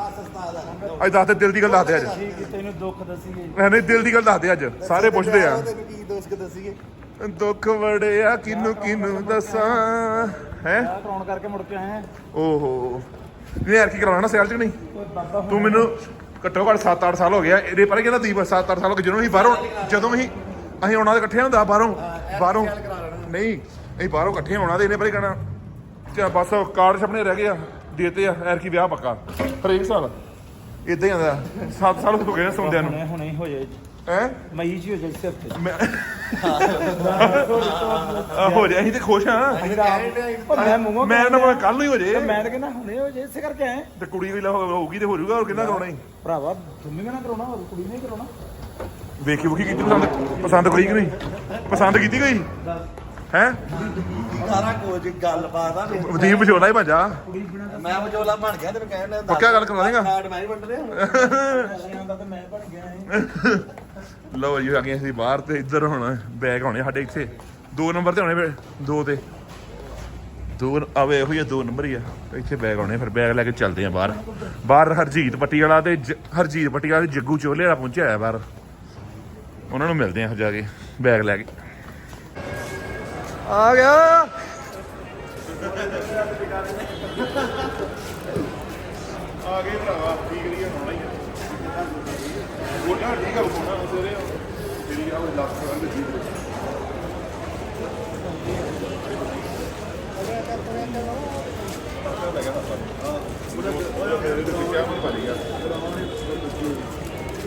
ਅੱਜ ਦੱਸ ਦੇ ਦਿਲ ਦੀ ਗੱਲ ਦੱਸ ਦੇ ਅੱਜ। ਕੀ ਕੀਤਾ ਇਹਨੂੰ ਦੁੱਖ ਦਸੀਏ। ਨਹੀਂ ਨਹੀਂ ਦਿਲ ਦੀ ਗੱਲ ਦੱਸ ਦੇ ਅੱਜ। ਸਾਰੇ ਪੁੱਛਦੇ ਆ। ਤੈਨੂੰ ਕੀ ਦੋਸਤ ਦੱਸੀਏ? ਦੁੱਖ ਵੜੇ ਆ ਕਿਨੂੰ ਕਿਨੂੰ ਦੱਸਾਂ? ਹੈ? ਕਰਾਉਣ ਕਰਕੇ ਮੁੜ ਕੇ ਆਏ ਆ। ਓਹੋ। ਨਹੀਂ ਯਾਰ ਕੀ ਕਰਾਉਣਾ ਸਿਆਲ ਚ ਕਿ ਨਹੀਂ? ਤੂੰ ਮੈਨੂੰ ਘੱਟੋ ਘੱਟ 7-8 ਸਾਲ ਹੋ ਗਿਆ ਇਹਦੇ ਪਰ ਕਹਿੰਦਾ ਦੀਪ 7-8 ਸਾਲ ਹੋ ਗਏ। ਜਦੋਂ ਅਸੀਂ ਬਾਹਰੋਂ ਜਦੋਂ ਅਸੀਂ ਅਸੀਂ ਆਉਣਾ ਦੇ ਇਕੱਠੇ ਹੁੰਦਾ ਬਾਹਰੋਂ ਬਾਹਰੋਂ ਨਹੀਂ ਅਸੀਂ ਬਾਹਰੋਂ ਇਕੱਠੇ ਆਉਣਾ ਤੇ ਇਹਨੇ ਪਰੇ ਕਹਿਣਾ ਚਾ ਬਸ ਕਾਰਡ ਛਪਣੇ ਰਹਿ ਗਏ ਆ ਦੇਤੇ ਆ ਐਰ ਕੀ ਵਿਆਹ ਪੱਕਾ। ਹਰੇਕ ਸਾਲ। ਇਦਾਂ ਹੀ ਆਂਦਾ 7 ਸਾਲ ਹੋ ਗਏ ਸੁਣਦਿਆਂ ਨੂੰ। ਹੁਣੇ ਹੁਣੇ ਹੀ ਹੋ ਜਾਏ। ਹੈ? ਮਈ ਜੀ ਹੋ ਜਾਏ ਸਿਰ ਤੇ। ਮੈਂ ਆ ਹੋ ਜਾ ਅਸੀਂ ਤੇ ਖੁਸ਼ ਆ ਪਰ ਮੈਂ ਮੂੰਹੋਂ ਮੈਂ ਨਾ ਕੱਲ ਨੂੰ ਹੀ ਹੋ ਜੇ ਤੇ ਮੈਂ ਤਾਂ ਕਹਿੰਦਾ ਹੁਣੇ ਹੋ ਜਾਏ ਇਸੇ ਕਰਕੇ ਆਏ। ਤੇ ਕੁੜੀ ਵੀ ਲਾ- ਹੋਊਗੀ ਤੇ ਹੋ ਜਾਊਗਾ ਹੋਰ ਕਿੰਨਾ ਕਰਾਉਣਾ ਹੀ ਭਰਾਵਾ ਤੁਸੀਂ ਵੀ ਨਾ ਕਰਾਉਣਾ ਹੋਰ ਕੁੜੀ ਨੇ ਕਰਾਉਣਾ। ਵੇਖੀ ਬੁਖੀ ਕੀਤੀ ਪਸੰਦ ਪਸੰਦ ਕੋਈ ਕਿ ਨਹੀਂ? ਪਸੰਦ ਕੀਤੀ ਕੋਈ? ਹੈ? ਸਾਰਾ ਕੁਝ ਗੱਲਬਾਤ ਆ ਵਦੀਪ ਵਿਚੋਲਾ ਹੀ ਭੱਜਾ ਮੈਂ ਵਿਚੋਲਾ ਬਣ ਗਿਆ ਤੈਨੂੰ ਕਹਿਣ ਦਾ ਪੱਕਾ ਗੱਲ ਕਰਵਾ ਦੇਗਾ ਮੈਂ ਹੀ ਵੰਡ ਰਿਹਾ ਆਉਂਦਾ ਤਾਂ ਮੈਂ ਬਣ ਗਿਆ (laughs) ਲਓ ਜੀ ਆ ਗਏ ਅਸੀਂ ਬਾਹਰ ਤੇ ਇੱਧਰ ਹੁਣ ਬੈਗ ਆਉਣੇ ਸਾਡੇ ਇੱਥੇ। ਦੋ ਨੰਬਰ ਤੇ ਆਉਣੇ ਫਿਰ ਦੋ ਤੇ। ਦੋ ਆਵੇ ਇਹੋ ਹੀ ਆ, ਦੋ ਨੰਬਰ ਹੀ ਆ। ਇੱਥੇ ਬੈਗ ਆਉਣੇ ਫਿਰ ਬੈਗ ਲੈ ਕੇ ਚੱਲਦੇ ਆ ਬਾਹਰ। ਬਾਹਰ ਹਰਜੀਤ ਪੱਟੀ ਵਾਲਾ ਤੇ ਜ- ਹਰਜੀਤ ਪੱਟੀ ਵਾਲਾ ਤੇ ਜੱਗੂ ਚੋਲੇ ਵਾਲਾ ਪਹੁੰਚਿਆ ਹੋਇਆ ਬਾਹਰ। ਉਹਨਾਂ ਨੂੰ ਮਿਲਦੇ ਆ ਜਾ ਕੇ ਬੈਗ ਲੈ ਕੇ। ਆ ਗਿਆ। ਆ ਗਏ ਭਰਾਵਾ ਠੀਕ ਲਈ ਹੋਣਾ। ਹੀ ਗੋਡਾ ਠੀਕ ਆ ਕੋਣਾ ਸਵੇਰੇ ਜਿਹੜੀ ਆ ਉਹ ਲੱਖ ਰੰਗ ਜੀ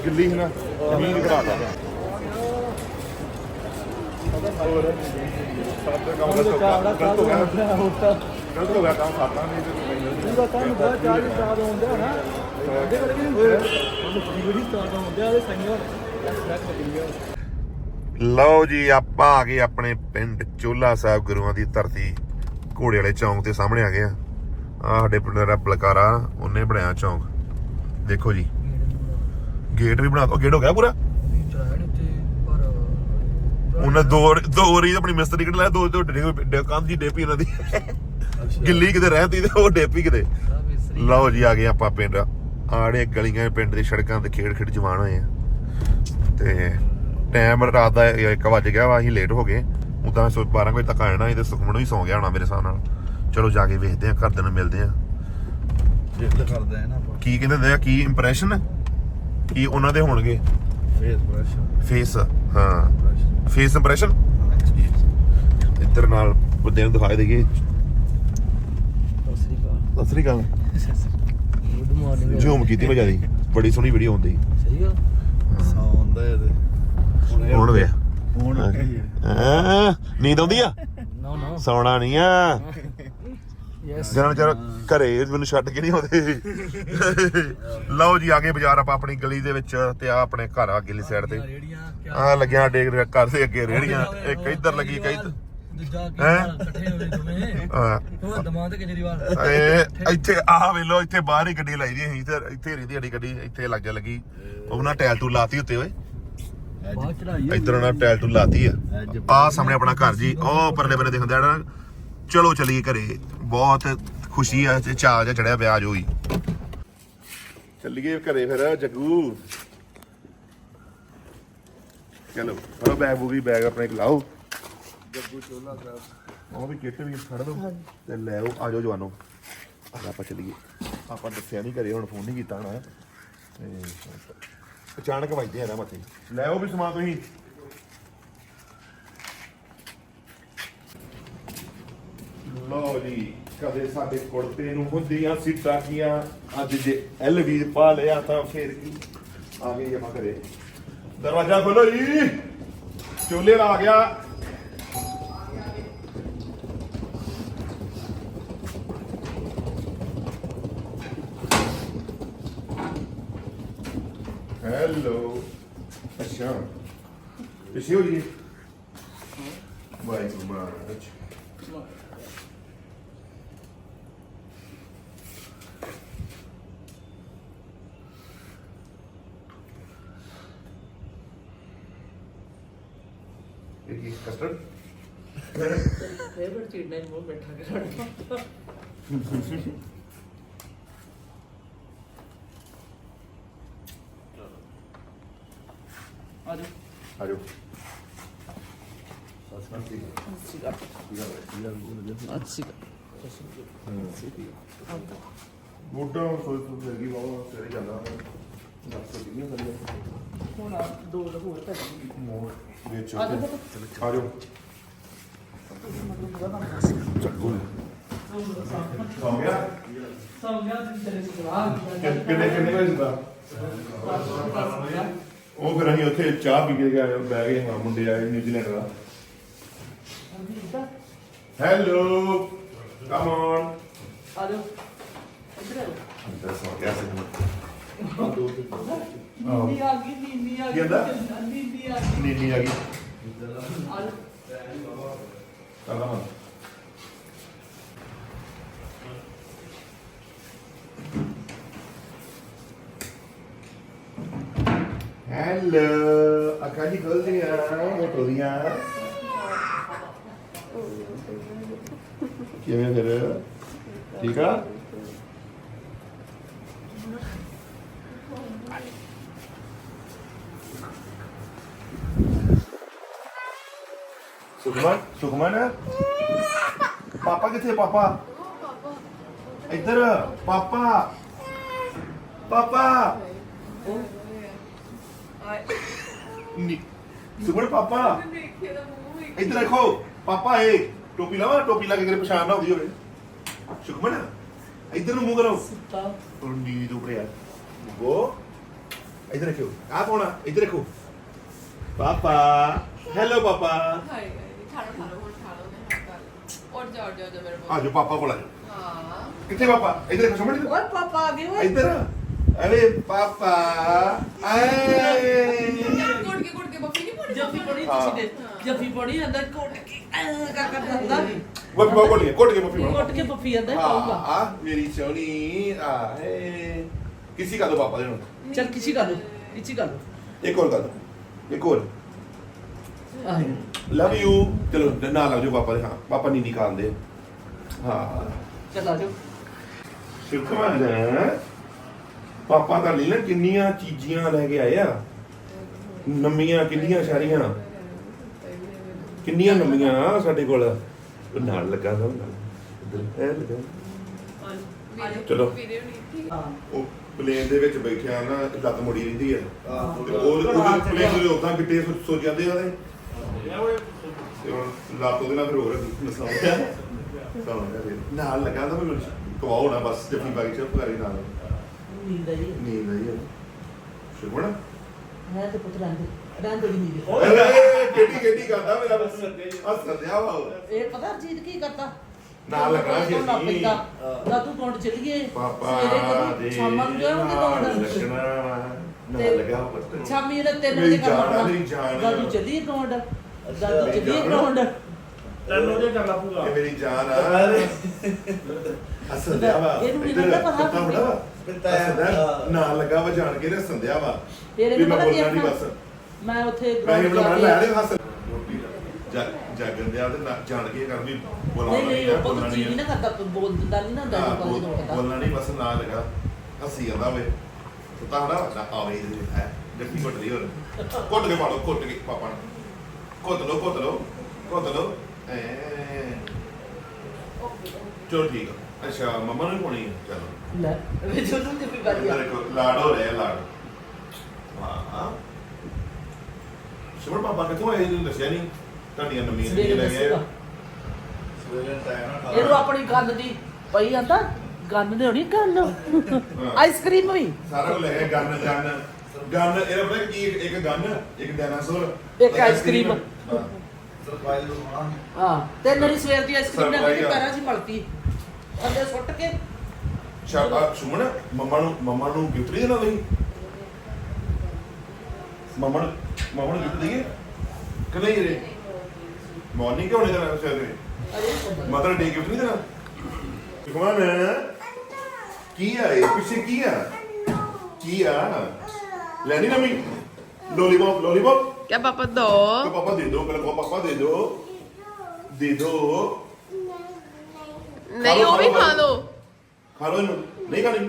ਗਿੱਲੀ ਹੈ ਨਾ? ਜ਼ਮੀਨ ਦੀ ਘਰਾਟ ਆ ਹੋਰ ਸਾਡਾ ਕੰਮ ਗਲਤ ਹੋ ਗਿਆ ਗਲਤ ਹੋ ਗਿਆ ਗਲਤ ਹੋ ਗਿਆ ਕੰਮ ਸਾਡਾ ਨਹੀਂ ਤੇ ਕੋਈ ਉਹਦਾ ਕੰਮ ਦਾ ਚਾਲੀ ਸਾਲ ਹੁੰਦਾ ਨਾ। ਉਹਦੇ ਕਰਕੇ ਨਹੀਂ ਹੋਇਆ ਲਓ ਜੀ ਆਪਾਂ ਆ ਗਏ ਆਪਣੇ ਪਿੰਡ ਚੋਲਾ ਸਾਹਿਬ ਗੁਰੂਆਂ ਦੀ ਧਰਤੀ ਘੋੜੇ ਵਾਲੇ ਚੌਂਕ ਦੇ ਸਾਹਮਣੇ ਆ ਗਏ ਆ। ਆ ਸਾਡੇ ਪਿੰਡ ਦਾ ਬਲਕਾਰਾ ਉਹਨੇ ਬਣਾਇਆ ਚੌਂਕ। ਦੇਖੋ ਜੀ। ਗੇਟ ਵੀ ਬਣਾ ਦੋ। ਗੇਟ ਹੋ ਗਿਆ ਪੂਰਾ? ਉਹਨਾਂ ਦੋ ਦੋ ਵਾਰੀ ਆਪਣੀ ਮਿਸਤਰੀ ਕੱਢ ਲਿਆ ਦੋ ਦੋ ਡੇ- ਕੰਧ ਜੀ ਡੇਪੀ ਉਹਨਾਂ ਦੀ। ਗਿੱਲੀ ਕਿਤੇ ਰਹਿੰਦੀ ਤੇ ਉਹ ਡੇਪੀ ਕਿਤੇ। ਲਓ ਜੀ ਆ ਗਏ ਆਪਾਂ ਪਿੰਡ। ਆੜੇ ਗਲੀਆਂ ਪਿੰਡ ਦੀ ਸੜਕਾਂ ਤੇ ਖੇਡ ਖੇਡ ਜਵਾਨ ਹੋਏ ਆ। ਤੇ ਟਾਈਮ ਰਾਤ ਦਾ 1 ਵਜ ਗਿਆ ਵਾ ਅਸੀਂ ਲੇਟ ਹੋ ਗਏ। ਉਦਾਂ ਸੋ 12 ਵਜੇ ਤੱਕ ਆ ਜਾਣਾ ਸੀ ਤੇ ਸੁਖਮਣ ਵੀ ਸੌਂ ਗਿਆ ਹੋਣਾ ਮੇਰੇ ਹਿਸਾਬ ਨਾਲ। ਚਲੋ ਜਾ ਕੇ ਵੇਖਦੇ ਆ ਘਰਦਿਆਂ ਨੂੰ ਮਿਲਦੇ ਆ ਜਿੱਦ ਕਰਦੇ ਆ ਨਾ ਆਪਾਂ। ਕੀ ਕਹਿੰਦੇ ਹੁੰਦੇ ਆ ਕੀ ਇੰਪ੍ਰੈਸ਼ਨ ਕੀ ਉਹਨਾਂ ਦੇ ਹੋਣਗੇ? ਫੇਸ ਹਾਂ। ਫੇਸ ਇੰਪ੍ਰੈਸ਼ਨ ਇੱਧਰ ਨਾਲ ਬੰਦੇ ਨੂੰ ਦਿਖਾਈ ਦਈਏ। ਸਤਿ ਸ੍ਰੀ ਅਕਾਲ। ਗੁੱਡ ਮਾਰਨਿੰਗ ਝੂਮ ਕੀਤੀ ਮੈਂ ਜਿਆਦੀ। ਬੜੀ ਸੋਹਣੀ ਵੀਡੀਓ ਹੁੰਦੀ। ਸਹੀ ਗੱਲ? ਸੌਂਦਾ ਇਹਦੇ। ਹੁਣ ਵੇ ਹੁਣ ਹਾਂ। ਨੀਂਦ ਆਉਂਦੀ ਆ? ਨੋ ਨੋ ਸੌਣਾ ਨਹੀਂ ਆ। ਯੈਸ ਜਨਾਂ ਚਾਰ ਘਰੇ ਮੈਨੂੰ ਛੱਡ ਕੇ ਨਹੀਂ ਆਉਂਦੇ। ਲਓ ਜੀ ਆਗੇ ਬਾਜ਼ਾਰ ਆਪਾਂ ਆਪਣੀ ਗਲੀ ਦੇ ਵਿੱਚ ਤੇ ਆ ਆਪਣੇ ਘਰ ਆ ਅਗਲੀ ਸਾਈਡ ਤੇ। ਆ ਲੱਗਿਆ ਡੇਗ ਘਰ ਦੇ ਅੱਗੇ ਰੇੜੀਆਂ। ਇੱਕ ਇੱਧਰ ਲੱਗੀ ਇੱਕ ਇੱਧਰ। ਦੂਜਾ ਕੀ ਹੈਂ? ਇਕੱਠੇ ਹੋਏ ਦੋਵੇਂ? ਹਾਂ। ਉਹ ਦਮਾਦ ਤੇ ਕੇਜਰੀਵਾਲ। ਇਹ ਇੱਥੇ ਆ ਵੇਲੋ ਇੱਥੇ ਬਾਹਰ ਹੀ ਗੱਡੀ ਲਾਈ ਦੀ ਸੀ ਤੇ ਇੱਥੇ ਰਹਿੰਦੀ ਸਾਡੀ ਗੱਡੀ ਇੱਥੇ ਲੱਗ ਜਾ ਲੱਗੀ। ਉਹ ਨਾ ਟੈਲ ਟੂ ਲਾਤੀ ਉੱਤੇ ਓਏ। ਬਾਹਰ ਚੜਾਈ ਇੱਧਰ ਨਾ ਟੈਲ ਟੂ ਲਾਤੀ ਆ। ਆ ਸਾਹਮਣੇ ਆਪਣਾ ਘਰ ਜੀ ਉਹ ਪਰਲੇ ਪਰਲੇ ਦਿਖਦਾ ਨਾ। ਚਲੋ ਚਲੀਏ ਘਰੇ। ਬਹੁਤ ਖੁਸ਼ੀ ਆ ਤੇ ਚਾਹ ਜਿਹਾ ਚੜਿਆ ਵਿਆਜ ਹੋਈ ਚੱਲੀਏ ਘਰੇ ਫਿਰ ਜੱਗੂ। ਚਲੋ ਬੈਗ ਬੂਗੀ ਬੈਗ ਆਪਣੇ ਲਾਓ। ਜੱਗੂ ਚੋਲਾ ਸਾਹਿਬ। ਉਹ ਵੀ ਕਿੱਟ ਵੀ ਫੜ ਦੋ ਤੇ ਲੈ ਆਓ ਆਜੋ ਜਵਾਨੋ। ਆ ਆਪਾਂ ਚੱਲੀਏ। ਆਪਾਂ ਦੱਸਿਆ ਨਹੀਂ ਘਰੇ ਹੁਣ ਫੋਨ ਨਹੀਂ ਕੀਤਾ ਹਣਾ। ਤੇ ਅਚਾਨਕ ਵੱਜਦੇ ਆ ਨਾ ਮੱਥੇ। ਲੈ ਆਓ ਵੀ ਸਮਾਨ ਤੁਸੀਂ। ਲਓ ਜੀ ਕਦੇ ਸਾਡੇ ਕੁੜਤੇ ਨੂੰ ਹੁੰਦੀਆਂ ਸੀਟਾਂ ਕੀਆਂ। ਅੱਜ ਜੇ ਐਲਵੀ ਪਾ ਲਿਆ ਤਾਂ ਫੇਰ ਕੀ? ਆ ਗਏ ਆਪਾਂ ਘਰੇ। ਦਰਵਾਜ਼ਾ ਖੋਲੋ ਜੀ। ਚੋਲੇ ਆ ਗਿਆ ਹੈਲੋ ਅੱਛਾ ਤੁਸੀਂ ਹੋ ਜੀ ਵਾਹਿਗੁਰੂ ਮਹਾਰਾਜ ਇਹ ਕੀ ਕਸਟਰਡ ਫੇਵਰਟ ਚੀਜ਼ ਨਹੀਂ ਮੂੰਹ ਬੈਠਾ ਕੇ ਸਾਡਾ ਆਜੋ ਆਜੋ ਅੱਛੀ ਮੋਟਾ ਸੋਚ ਸੋਚ ਲੱਗੀ ਬਾਬਾ ਸਵੇਰੇ ਜਾਂਦਾ। ਦੱਸ ਤੋਂ ਕਿੰਨੀ ਕਰੀ ਹੁਣ ਆ ਦੋ ਦਾ ਹੋਰ ਤਾਂ ਮੋੜ ਦੇ ਚੋਕੇ ਆਜੋ। ਚੱਕੂ। ਹੋ ਗਿਆ। ਸਭ ਗਿਆ ਤੇ ਤੇਰੇ ਕਿ- ਕਿੰਨੇ ਕਿੰਨੇ ਵਜੇ ਦਾ? ਉਹ ਫਿਰ ਅਸੀਂ ਉੱਥੇ ਚਾਹ ਪੀ ਕੇ ਗਏ ਬਹਿ ਗਏ ਮੁੰਡੇ ਆਏ ਨਿਊਜ਼ੀਲੈਂਡ ਦਾ। ਹੈਲੋ ਕਮ ਔਨ ਆਜੋ ਇੱਧਰ ਆਓ ਦੱਸ ਹੋ ਗਿਆ ਸੀ ਨੀਂਦੀ ਆ ਗਈ ਨੀਂਦੀ ਆ ਕੀ ਗਈ ਕਹਿੰਦਾ? ਨੀਂਦੀ ਆ ਗਈ ਨੀਨੀ ਆ ਗਈ ਆਜੋ ਕਰਦਾ ਮੈਂ ਹੈਲੋ ਅੱਖਾਂ ਜੀ ਖੋਲਦੀਆਂ ਮੋਟੋ ਦੀਆਂ ਕਿਵੇਂ ਫਿਰ? ਠੀਕ ਆ? ਸੁਖਮਨ ਸੁਖਮਨ? ਪਾਪਾ ਕਿੱਥੇ ਪਾਪਾ? ਇੱਧਰ, ਪਾਪਾ। ਪਾਪਾ। ਨੀ ਸੁਖਮਨ, ਪਾਪਾ। ਇੱਧਰ ਦੇਖੋ, ਪਾਪਾ ਏ ਟੋਪੀ ਲਾਵਾ ਟੋਪੀ ਲਾ ਕੇ ਕਿਤੇ ਪਛਾਣ ਨਾ ਹੁੰਦੀ ਹੋਵੇ। ਸੁਖਮਨ ਇੱਧਰ ਨੂੰ ਮੂੰਹ ਕਰੋ। ਤਾਂ ਉਹ ਨੀਂਦ ਉਪਰਿਆ ਗੋ ਇੱਧਰ ਦੇਖੋ ਆ ਕੌਣ ਆ ਇੱਧਰ ਦੇਖੋ ਪਾਪਾ ਹੈਲੋ ਪਾਪਾ। ਹਾਏ ਖਾ ਲਓ ਹੁਣ ਖਾ ਲਓ ਨੇ ਹੱਥ ਕਰ ਉੱਠ ਜਾ ਉੱਠ ਜਾ ਜਾ ਮੇਰੇ ਕੋਲ। ਆਜੋ ਪਾਪਾ ਕੋਲ ਆਜੋ ਹਾਂ। ਕਿੱਥੇ ਪਾਪਾ? ਇੱਧਰ ਦੇਖੋ ਸਮਝ ਓਏ ਪਾਪਾ ਆ ਗਏ ਓਏ। ਇੱਧਰ। ਅਰੇ ਪਾਪਾ ਆਏ। ਕੋਟ ਕੇ ਕੋਟ ਕੇ ਬੱਫੀ ਨਹੀਂ ਪੜੀ। ਜੱਫੀ ਪੜੀ ਹਾਂ। ਤੁਸੀਂ ਦੇ ਜੱਫੀ ਪੜੀ ਅੰਦਰ ਕੋਟ ਕੇ ਐਂ ਕਰ ਕਰ ਦਿੰਦਾ ਉਹ ਬਾਬਾ ਕੋਲ ਗਿਆ ਕੋਟ ਕੇ ਮਫੀ ਕੋਟ ਕੇ ਪੱਫੀ ਹਾਂ ਪਾਊਗਾ। ਆ ਮੇਰੀ ਸੋਹਣੀ ਆ ਹੈ ਕਿਸੇ ਕਾ ਦੋ ਪਾਪਾ ਦੇ ਨੂੰ ਚਲ ਕਿਸੇ ਗੱਲ ਇਚੀ ਗੱਲ ਇੱਕ ਹੋਰ ਕਰ ਦੋ ਇੱਕ ਹੋਰ। ਆਏ ਲਵ ਯੂ ਚਲੋ ਨਾਲ ਲੱਗ ਜਾਓ ਪਾਪਾ ਦੇ ਹਾਂ ਪਾਪਾ ਨਹੀਂ ਨਿਕਾਲਦੇ ਹਾਂ। ਚਲ ਆ ਜਾਓ। ਸ਼ੁਕਰਾਨ ਹੈ। ਪਾਪਾ ਤਾਂ ਨਾ ਕਿੰਨੀਆਂ ਚੀਜ਼ੀਆਂ ਲੈ ਕੇ ਆਏ ਆ। ਨਵੀਆਂ ਕਿੰਨੀਆਂ ਸਾਰੀਆਂ। ਕਿੰਨੀਆਂ ਨਵੀਆਂ ਸਾਡੇ ਕੋਲ? ਉਹ ਨਾਲ ਲੱਗਾ ਦਾ ਨਾਲ। ਇੱਧਰ ਇਹ ਲੱਗਾ। ਚਲੋ। ਉਹ ਪਲੇਨ ਦੇ ਵਿੱਚ ਬੈਠਿਆ ਨਾ ਲੱਤ ਮੁੜੀ ਰਹਿੰਦੀ ਤੇ ਉਹ ਉਹਦੇ ਪਲੇਨ ਦੇ ਉਦਾਂ ਗਿੱਟੇ ਸੋ- ਜਾਂਦੇ ਆ ਉਹਦੇ। ਤੇ ਹੁਣ ਲੱਤ ਉਹਦੇ ਨਾਲ ਫਿਰ ਹੋਰ ਨਸਾਉਂਦਾ ਨਾਲ ਲੱਗਾ ਤਾਂ ਮੈਨੂੰ ਕਵਾਓ ਨਾ ਬਸ ਜੱਫੀ ਬਾਗੀ ਚੁੱਪ ਕਰੀ ਨਾਲ। ਨੀਂਦ ਆਈ। ਨੀਂਦ ਆਈ ਸ਼ੁਭਣ ਹੈ ਤੇ ਪੁੱਤ ਰੰਗ ਰੰਗ ਦੀ ਨੀਂਦ ਓਏ ਕਿੱਡੀ ਕਿੱਡੀ ਕਰਦਾ ਮੇਰਾ ਬਸ ਹੱਸ ਦਿਆ ਵਾ ਉਹ। ਇਹ ਪਤਾ ਜੀਤ ਕੀ ਕਰਤਾ ਨਾਲ ਲੱਗਣਾ ਸੀ ਨਾ ਅਸੀਂ ਪੈਂਦਾ। ਦਾਦੂ ਕੌਣ ਚੱਲੀਏ ਪਾਪਾ ਸਵੇਰੇ ਦੇ ਕਦੋਂ ਸ਼ਾਮਾਂ ਨੂੰ ਜਾਵਾਂਗੇ ਨਾਲ ਕੌਣ ਲੱਗਣਾ ਨਾਲ ਤੇ ਲਗਾ ਪੁੱਤ। ਸ਼ਾਮੀ ਇਹਨੇ ਤਿੰਨ ਮੇਰੀ ਵਜੇ ਕਰਨਾ ਜਾਨ ਆ, ਮੇਰੀ ਜਾਨ ਆ। ਦਾਦੂ ਚੱਲੀਏ ਕੌਣ ਦਾਦੂ ਮੇਰੀ ਚੱਲੀਏ ਜਾਨ ਆ। ਕੌਣ ਤੈਨੂੰ ਉਹਦੇ ਕਰ ਲਾ ਪੂਰਾ। ਇਹ ਮੇਰੀ ਜਾਨ ਆ। ਹੱਸਦਿਆ ਵਾ। ਇਹਨੂੰ ਨੀ ਇੱਧਰ ਲੱਗਦਾ ਪਤਾ ਕੁੱਤਾ ਬੜਾ ਵਾ। ਹੱਸਦਾ ਨਾਲ ਲੱਗਾ ਵਾ ਜਾਣ ਕੇ ਤੇ ਹੱਸਦਿਆ ਵਾ। ਤੇਰੇ ਵੀ ਨੂੰ ਮੈਂ ਪਤਾ ਬੋਲਣਾ ਨਹੀਂ ਕੀ ਬਸ। ਮੈਂ ਉੱਥੇ ਇਹ ground ਬਣਾ ਜਾ ਲੈ ਕੇ- ਹੱਸ। ਰੋਟੀ ਜਾ- ਦਿਆ ਤੇ ਨਾ- ਜਾਣ ਕੇ ਕਰ ਵੀ ਬੋਲਣਾ ਨਹੀਂ ਨਹੀਂ ਉਹ ਬੋਲਣਾ ਤਾਂ ਨਹੀਂ ਨਾ ਕਰਦਾ ਬੋਲ ਦਿੰਦਾ ਨਹੀਂ ਨਾ ਹਾਂ, ਬੋਲ- ਬੋਲਣਾ ਨਹੀਂ ਬਸ ਨਾ ਲਗਾ। ਹੱਸੀ ਜਾਂਦਾ ਵੇ। ਸੁੱਤਾ ਨਾ ਆਵੇ ਇਹਦੇ ਹੈ। ਜੱਫੀ ਘੁੱਟ ਲਈ ਹੋਰ। ਘੁੱਟ ਕੇ ਪਾਲੋ ਘੁੱਟ ਕੇ ਪਾਪਾ ਨੂੰ। ਘੁੱਟ ਲੋ ਘੁੱਟ ਲੋ ਘੁੱਟ ਲੋ ਐ। ਚਲੋ ਠੀਕ ਆ। ਅੱਛਾ ਮੰਮਾ ਨੂੰ ਵੀ ਪਾਉਣੀ ਹੈ ਚਲੋ। ਲੈ ਵੀ ਜਦੋਂ ਤੇ ਵੀ ਵਾਰੀ ਆ। ਮੇਰੇ ਕੋਲ ਲਾੜ ਹੋ ਰਿਹਾ ਲਾੜ। ਹਾਂ। ਸ਼ੁਭਰ ਪਾਪਾ ਕਿਥੋਂ ਆਏ ਇਹਨੂੰ ਦੱਸਿਆ ਨਹੀਂ ਤੁਹਾਡੀਆਂ ਨਵੀਆਂ ਸਵੇਰੇ ਲੈ ਗਏ ਦੱਸੂਗਾ ਸਵੇਰੇ ਟਾਈਮ ਨਾਲ ਇਹਨੂੰ ਆਪਣੀ ਗੰਨ ਦੀ ਪਈ ਆਂਦਾ ਗੰਨ ਦੇ ਹੋਣੀ ਗੰਨ ਆਈਸਕ੍ਰੀਮ ਵੀ। ਸਾਰਾ ਕੁਝ ਲੈ ਗਏ ਗਨ ਗਨ ਗਨ ਇਹਦਾ ਪਤਾ ਕੀ ਇੱਕ- ਇੱਕ ਗਨ ਇੱਕ ਡਾਇਨਾਸੌਰ ਇੱਕ ਆਈਸਕ੍ਰੀਮ। ਹਾਂ। ਸਰਪ੍ਰਾਈਜ਼ ਹੋਣਾ ਹਾਂ ਤੇ ਮੇਰੀ ਸਵੇਰ ਦੀ ਆਈਸਕ੍ਰੀਮ ਨੇ ਮੇਰੀ ਆ। ਪੈਰਾਂ 'ਚ ਮਲਤੀ ਥੱਲੇ ਸੁੱਟ ਕੇ। ਸ਼ਾਬਾ ਸੁਮਨ ਮੰਮਾ ਨੂੰ ਮੰਮਾ ਨੂੰ ਗਿਫਟ ਨਹੀਂ ਦੇਣਾ ਤੁਸੀਂ? ਮੰਮਾ ਨੂੰ ਮਾਹੌਲ ਜਿੱਤ ਦਈਏ। ਕਿ ਨਹੀਂ ਰੇ? ਮਾਰਨਿੰਗ ਕਿਉਂ ਨਹੀਂ ਦੇਣਾ ਸਿਰ ਤੇ ਡੇ ਗਿਫਟ ਨਹੀਂ ਦੇਣਾ। ਸੁਖਮਨ ਕੀ ਆ ਇਹ? ਪਿੱਛੇ ਕੀ ਆ? ਕੀ ਆ? ਲੈਣੀ ਨਾ ਮੈਂ ਲੋਲੀਪੌਪ ਲੋਲੀਪੌਪ ਕਿਆ ਪਾਪਾ ਦੋ? ਕੋ ਪਾਪਾ ਦੇ ਦੋ? ਪਹਿਲਾਂ ਪਾਪਾ ਦੇ ਦੋ। ਦੇ ਦੋ। ਨਹੀਂ ਉਹ ਵੀ ਖਾ ਲੋ ਖਾ ਲੋ ਨਹੀਂ ਖਾਣੀ?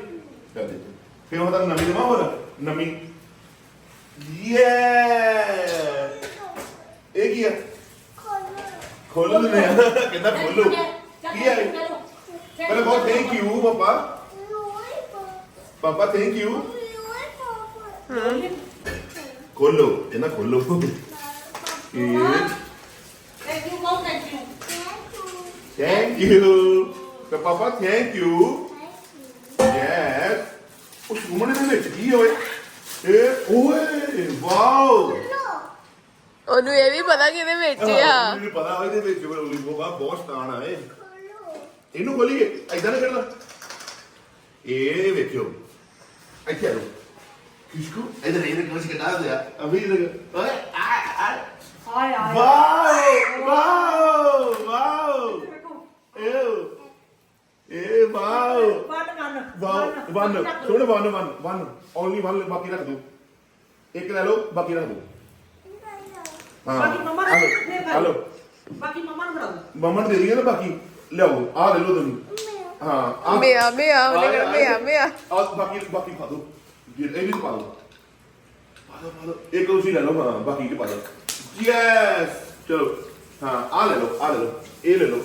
ਚੱਲ ਦੇ। ਫਿਰ ਉਹ ਤਾਂ ਨਵੀਂ ਦੇਵਾਂ ਹੋਰ? ਨਮੀ ਯੇ ਇਹ ਕੀ ਆ? ਖੋਲੋ ਨੇ ਕਹਿੰਦਾ ਖੋਲੋ ਕੀ ਹੈ ਪਹਿਲੇ ਬਹੁਤ ਥੈਂਕ ਯੂ ਪਾਪਾ। ਪਾਪਾ ਥੈਂਕ ਯੂ ਖੋਲੋ ਇਹਨਾਂ ਖੋਲੋ ਇਹ ਥੈਂਕ ਯੂ ਕਹੋ ਥੈਂਕ ਯੂ Thank you. ਤੇ ਪਾਪਾ ਥੈਂਕ ਯੂ ਯੈਸ ਉਸ ਉਮਰ ਦੇ ਵਿੱਚ ਕੀ ਹੋਏ ਇਹ ਓਏ ਵਾਓ ਉਹਨੂੰ ਇਹ ਵੀ ਪਤਾ ਕਿ ਇਹਦੇ ਵਿੱਚ ਆ ਮੈਨੂੰ ਪਤਾ ਉਹਦੇ ਵਿੱਚ ਲੋਲੀਪੋਪ ਆ ਬਹੁਤ ਸਤਾਨ ਆ ਇਹ ਇਹਨੂੰ ਖੋਲੀਏ ਐਦਾਂ ਨਾ ਕਰਨਾ ਇਹ ਵੇਖਿਓ ਇੱਥੇ ਆ ਲੋ ਕਿਸਕੋ ਇਧਰ ਇਧਰ ਕਿਵੇਂ ਸਿਕਟਾ ਦਿਆ ਅਭੀ ਇਧਰ ਓਏ ਆ ਆ ਹਾਏ ਹਾਏ ਵਾਓ ਵਾਓ ਵਾਓ ਇਹ ਇਹ ਵਾਓ ਵਾਓ ਵਨ ਸੁਣ one one one only one ਬਾਕੀ ਰੱਖ ਦੋ। ਇੱਕ ਲੈ ਲਓ ਬਾਕੀ ਰੱਖ ਦੋ। ਹਾਂ ਬਾਕੀ ਮੰਮਾ ਆ ਨੂੰ ਲਓ, ਫੇਰ ਆ ਲਓ। ਬਾਕੀ। ਮੰਮਾ ਨੂੰ ਫੜਾ ਦੋ। ਮੰਮਾ ਨੂੰ ਦੇ ਦਈਏ ਨਾ ਬਾਕੀ। ਲਿਆਓ ਆ ਲੈ ਲਓ ਤੁਸੀਂ ਹਾਂ ਆ ਮਿਆ ਮਿਆ ਉਹਨੇ ਕਿਹਾ ਮਿਆ ਮਿਆ। ਆ ਬਾਕੀ ਬਾਕੀ ਪਾ ਦੋ। ਇਹ ਵੀ ਪਾ ਦੋ। ਪਾ ਦੋ ਪਾ ਦੋ। ਇੱਕ ਤੁਸੀਂ ਲੈ ਲਓ ਹਾਂ ਬਾਕੀ ਕੇ ਪਾ ਦੋ। ਯੈਸ ਚਲੋ ਹਾਂ ਆ ਲੈ ਲਓ ਆ ਲੈ ਲਓ। ਇਹ ਲੈ ਲਓ।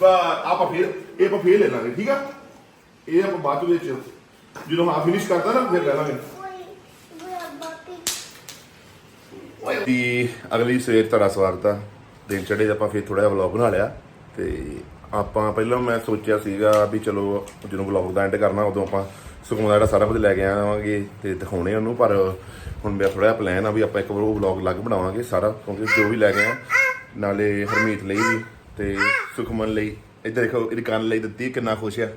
ਬਾ ਆਪਾਂ ਫਿਰ ਇਹ ਆਪਾਂ ਫਿਰ ਲੈ ਲਾਂਗੇ ਠੀਕ ਆ? ਇਹ ਆਪਾਂ ਬਾਅਦ ਵਿੱਚ ਜਦੋਂ ਹਾਂ ਫਿਨਿਸ਼ ਕਰਤਾ ਨਾ, ਫਿਰ ਲੈ ਲਾਂਗੇ ਦੀ ਅਗਲੀ ਸਵੇਰ ਤੁਹਾਡਾ ਸਵਾਗਤ ਆ ਦਿਨ ਚੜੇ ਆਪਾਂ ਫਿਰ ਥੋੜਾ ਜਿਹਾ ਵਲੌਗ ਬਣਾ ਲਿਆ। ਤੇ ਆਪਾਂ ਪਹਿਲਾਂ ਮੈਂ ਸੋਚਿਆ ਸੀਗਾ ਵੀ ਚਲੋ, ਜਦੋਂ ਵਲੌਗ ਦਾ ਐਂਡ ਕਰਨਾ, ਉਦੋਂ ਆਪਾਂ ਸੁਖਮ ਦਾ ਜਿਹੜਾ ਸਾਰਾ ਕੁਝ ਲੈ ਕੇ ਆਵਾਂਗੇ ਤੇ ਦਿਖਾਉਣੇ ਉਹਨੂੰ। ਪਰ ਹੁਣ ਮੇਰਾ ਥੋੜਾ ਜਿਹਾ ਪਲਾਨ ਆ ਵੀ ਆਪਾਂ ਇੱਕ ਵਾਰ ਉਹ ਵਲੌਗ ਅਲੱਗ ਬਣਾਵਾਂਗੇ ਸਾਰਾ, ਕਿਉਂਕਿ ਜੋ ਵੀ ਲੈ ਗਏ ਆ ਨਾਲੇ ਹਰਮੀਤ ਲਈ ਵੀ ਤੇ ਸੁਖਮਨ ਲਈ। ਇੱਧਰ ਦੇਖੋ, ਇਹਦੀ ਕੰਨ ਲਈ ਦਿੱਤੀ, ਕਿੰਨਾ ਖੁਸ਼ ਆ।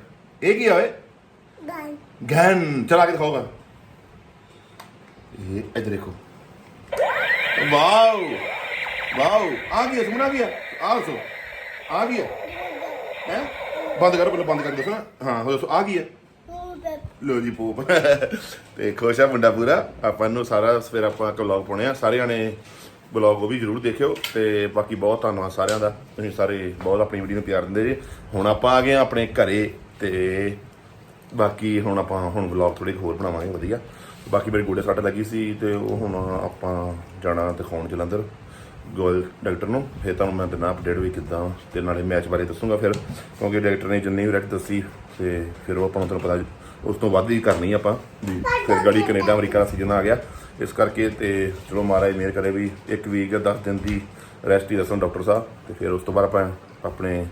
ਇਹ ਕੀ ਆ ਓਏ? ਗਨ। ਚਲਾ ਕੇ ਦਿਖਾਓਗਾ ਇਹ ਇੱਧਰ ਦੇਖੋ। ਵਾਓ। ਵਾਓ। ਆ ਗਿਆ ਸੁਣਾ ਗਿਆ ਆ ਸੋ ਆ? ਗਿਆ ਹੈ? ਬੰਦ ਕਰੋ ਪਹਿਲਾਂ ਬੰਦ ਕਰ ਦੱਸੋ ਨਾ। ਹਾਂ ਹੋ ਦੱਸੋ। ਆ ਗਿਆ ਲੋ ਜੀ ਪੋਪ। (laughs) ਤੇ ਖੁਸ਼ ਆ ਮੁੰਡਾ ਪੂਰਾ। ਆਪਾਂ ਨੂੰ ਸਾਰਾ ਫਿਰ ਆਪਾਂ ਇੱਕ ਵਲੌਗ ਪਾਉਣੇ ਆ। ਸਾਰੇ ਜਾਣੇ ਵਲੌਗ ਉਹ ਵੀ ਜਰੂਰ ਦੇਖਿਓ। ਤੇ ਬਾਕੀ ਬਹੁਤ ਧੰਨਵਾਦ ਸਾਰਿਆਂ ਦਾ। ਤੁਸੀਂ ਸਾਰੇ ਬਹੁਤ ਆਪਣੀ ਵੀਡੀਓ ਨੂੰ ਪਿਆਰ ਦਿੰਦੇ ਜੀ। ਹੁਣ ਆਪਾਂ ਆ ਗਏ ਆ ਆਪਣੇ ਘਰੇ ਤੇ ਬਾਕੀ ਹੁਣ ਆਪਾਂ ਹੁਣ ਵਲੌਗ ਥੋੜੇ ਹੋਰ ਬਣਾਵਾਂਗੇ ਵਧੀਆ। ਬਾਕੀ ਮੇਰੇ ਗੋਡੇ ਸੱਟ ਲੱਗੀ ਸੀ ਤੇ ਉਹ ਹੁਣ ਆਪਾਂ ਜਾਣਾ ਦਿਖਾਉਣ ਜਲੰਧਰ ਗੋਲ ਡਾਕਟਰ ਨੂੰ। ਫਿਰ ਤੁਹਾਨੂੰ ਮੈਂ ਦਿਨਾ ਅਪਡੇਟ ਵੀ ਕਿੱਦਾਂ ਤੇ ਨਾਲੇ ਮੈਚ ਬਾਰੇ ਦੱਸੂਗਾ ਫਿਰ ਕਿਉਂਕਿ ਡਾਕਟਰ ਨੇ ਜਿੰਨੀ ਰੈਕ ਦੱਸੀ ਤੇ ਫਿਰ ਉਹ ਆਪਾਂ ਨੂੰ ਤੁਹਾਨੂੰ ਪਤਾ ਉਸ ਤੋਂ ਵੱਧ ਹੀ ਕਰਨੀ ਆਪਾਂ। ਵੀ ਫਿਰ ਗੜੀ ਕੈਨੇਡਾ ਅਮਰੀਕਾ ਦਾ ਸੀਜ਼ਨ ਆ ਗਿਆ। ਇਸ ਕਰਕੇ ਤੇ ਚਲੋ ਮਹਾਰਾਜ ਮਿਹਰ ਕਰੇ ਵੀ ਇੱਕ ਵੀਕ ਜਾਂ 10 ਦਿਨ ਦੀ ਰੈਸਟ ਹੀ ਦੱਸਣ ਡਾਕਟਰ ਸਾਹਿਬ ਤੇ ਫਿਰ ਉਸ ਤੋਂ ਬਾਅਦ ਆਪਾਂ ਆਪਣੇ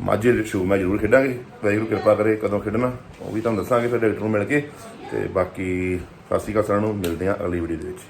ਮਾਝੇ ਸ਼ੂ ਮੈਂ ਜ਼ਰੂਰ ਖੇਡਾਂਗੇ। ਵਾਹਿਗੁਰੂ ਕਿਰਪਾ ਕਰੇ ਕਦੋਂ ਖੇਡਣਾ, ਉਹ ਵੀ ਤੁਹਾਨੂੰ ਦੱਸਾਂਗੇ ਫਿਰ ਡਾਕਟਰ ਨੂੰ ਮਿਲ ਕੇ। ਤੇ ਬਾਕੀ ਸਤਿ ਸ਼੍ਰੀ ਅਕਾਲ ਸਾਰਿਆਂ ਨੂੰ, ਮਿਲਦੇ ਹਾਂ ਅਗਲੀ ਵੀਡੀਓ ਦੇ ਵਿੱਚ।